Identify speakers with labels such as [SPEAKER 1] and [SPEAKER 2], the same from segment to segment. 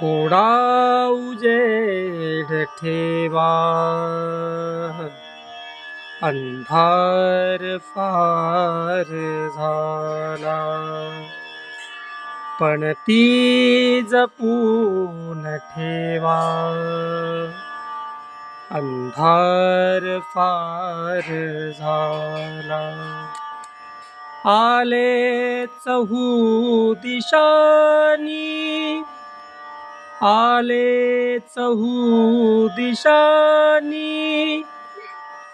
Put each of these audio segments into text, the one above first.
[SPEAKER 1] थोडा उजेड ठेवा. अंधार फार झाला. पण ती जपून ठेवा. अंधार फार झाला. आले चहू दिशानी. आले चहू दिशानी.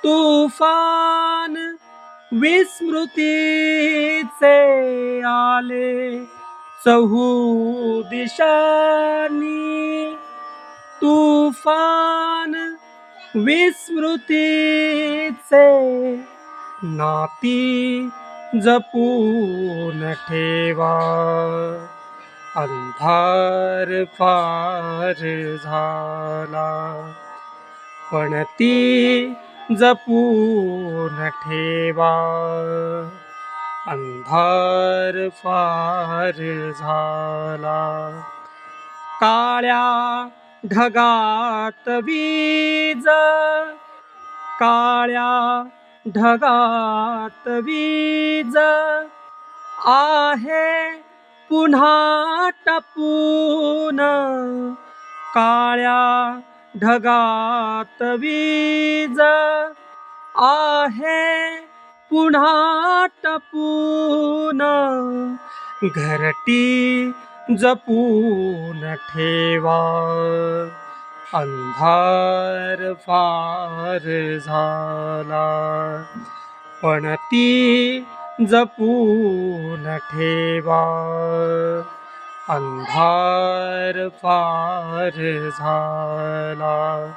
[SPEAKER 1] तुफान विस्मृतीचे आले चहू दिशानी. तुफान विस्मृतीचे नाती जपून ठेवा. अंधार फार झाला. पण ती जपून ठेवा. अंधार फार झाला. काळ्या ढगात वीज. काळ्या ढगात वीज. आहे पुन्हा टपून काळ्या ढगात वीज आहे. पुन्हा टपून घरटी जपून ठेवा. अंधार फार झाला. पण ती जपून ठेवा. अंधार फार झाला.